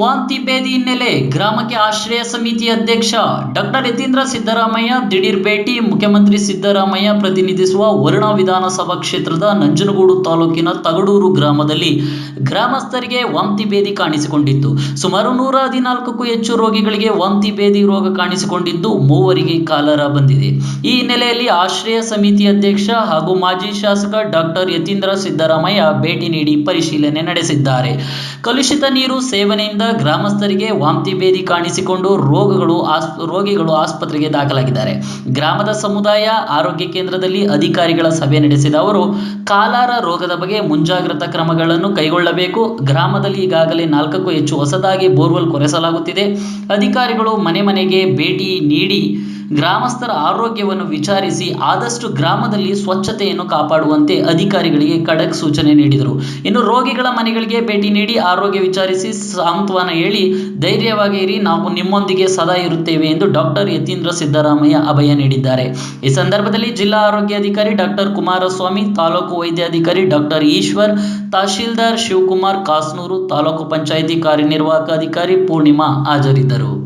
ವಾಂತಿ ಭೇದಿ ಹಿನ್ನೆಲೆ ಗ್ರಾಮಕ್ಕೆ ಆಶ್ರಯ ಸಮಿತಿ ಅಧ್ಯಕ್ಷ ಡಾಕ್ಟರ್ ಯತೀಂದ್ರ ಸಿದ್ದರಾಮಯ್ಯ ದಿಢೀರ್ ಭೇಟಿ, ಮುಖ್ಯಮಂತ್ರಿ ಸಿದ್ದರಾಮಯ್ಯ ಪ್ರತಿನಿಧಿಸುವ ವರುಣ ವಿಧಾನಸಭಾ ಕ್ಷೇತ್ರದ ನಂಜನಗೂಡು ತಾಲೂಕಿನ ತಗಡೂರು ಗ್ರಾಮದಲ್ಲಿ ಗ್ರಾಮಸ್ಥರಿಗೆ ವಾಂತಿ ಭೇದಿ ಕಾಣಿಸಿಕೊಂಡಿತ್ತು. ಸುಮಾರು ನೂರ ಹದಿನಾಲ್ಕಕ್ಕೂ ಹೆಚ್ಚು ರೋಗಿಗಳಿಗೆ ವಾಂತಿ ಭೇದಿ ರೋಗ ಕಾಣಿಸಿಕೊಂಡಿದ್ದು ಮೂವರಿಗೆ ಕಾಲರ ಬಂದಿದೆ. ಈ ಹಿನ್ನೆಲೆಯಲ್ಲಿ ಆಶ್ರಯ ಸಮಿತಿ ಅಧ್ಯಕ್ಷ ಹಾಗೂ ಮಾಜಿ ಶಾಸಕ ಡಾಕ್ಟರ್ ಯತೀಂದ್ರ ಸಿದ್ದರಾಮಯ್ಯ ಭೇಟಿ ನೀಡಿ ಪರಿಶೀಲನೆ ನಡೆಸಿದ್ದಾರೆ. ಕಲುಷಿತ ನೀರು ಸೇವನೆಯಿಂದ ಗ್ರಾಮಸ್ಥರಿಗೆ ವಾಂತಿ ಭೇದಿ ಕಾಣಿಸಿಕೊಂಡು ರೋಗಗಳು ಆಸ್, ರೋಗಿಗಳು ಆಸ್ಪತ್ರೆಗೆ ದಾಖಲಾಗಿದ್ದಾರೆ. ಗ್ರಾಮದ ಸಮುದಾಯ ಆರೋಗ್ಯ ಕೇಂದ್ರದಲ್ಲಿ ಅಧಿಕಾರಿಗಳ ಸಭೆ ನಡೆಸಿದ ಅವರು, ಕಾಲಾರ ರೋಗದ ಬಗ್ಗೆ ಮುಂಜಾಗ್ರತಾ ಕ್ರಮಗಳನ್ನು ಕೈಗೊಳ್ಳಬೇಕು. ಗ್ರಾಮದಲ್ಲಿ ಈಗಾಗಲೇ ನಾಲ್ಕಕ್ಕೂ ಹೆಚ್ಚು ಹೊಸದಾಗಿ ಬೋರ್ವೆಲ್ ಕೊರೆಸಲಾಗುತ್ತಿದೆ. ಅಧಿಕಾರಿಗಳು ಮನೆ ಮನೆಗೆ ಭೇಟಿ ನೀಡಿ ಗ್ರಾಮಸ್ಥರ ಆರೋಗ್ಯವನ್ನು ವಿಚಾರಿಸಿ ಆದಷ್ಟು ಗ್ರಾಮದಲ್ಲಿ ಸ್ವಚ್ಛತೆಯನ್ನು ಕಾಪಾಡುವಂತೆ ಅಧಿಕಾರಿಗಳಿಗೆ ಖಡಕ್ ಸೂಚನೆ ನೀಡಿದರು. ಇನ್ನು ರೋಗಿಗಳ ಮನೆಗಳಿಗೆ ಭೇಟಿ ನೀಡಿ ಆರೋಗ್ಯ ವಿಚಾರಿಸಿ ಸಾಂತ್ವನ ಹೇಳಿ ಧೈರ್ಯವಾಗಿ ಇರಿ, ನಾವು ನಿಮ್ಮೊಂದಿಗೆ ಸದಾ ಇರುತ್ತೇವೆ ಎಂದು ಡಾಕ್ಟರ್ ಯತೀಂದ್ರ ಸಿದ್ದರಾಮಯ್ಯ ಅಭಯ ನೀಡಿದ್ದಾರೆ. ಈ ಸಂದರ್ಭದಲ್ಲಿ ಜಿಲ್ಲಾ ಆರೋಗ್ಯಾಧಿಕಾರಿ ಡಾಕ್ಟರ್ ಕುಮಾರಸ್ವಾಮಿ, ತಾಲೂಕು ವೈದ್ಯಾಧಿಕಾರಿ ಡಾಕ್ಟರ್ ಈಶ್ವರ್, ತಹಶೀಲ್ದಾರ್ ಶಿವಕುಮಾರ್ ಕಾಸ್ನೂರು, ತಾಲೂಕು ಪಂಚಾಯಿತಿ ಕಾರ್ಯನಿರ್ವಾಹಕ ಅಧಿಕಾರಿ ಪೂರ್ಣಿಮಾ ಹಾಜರಿದ್ದರು.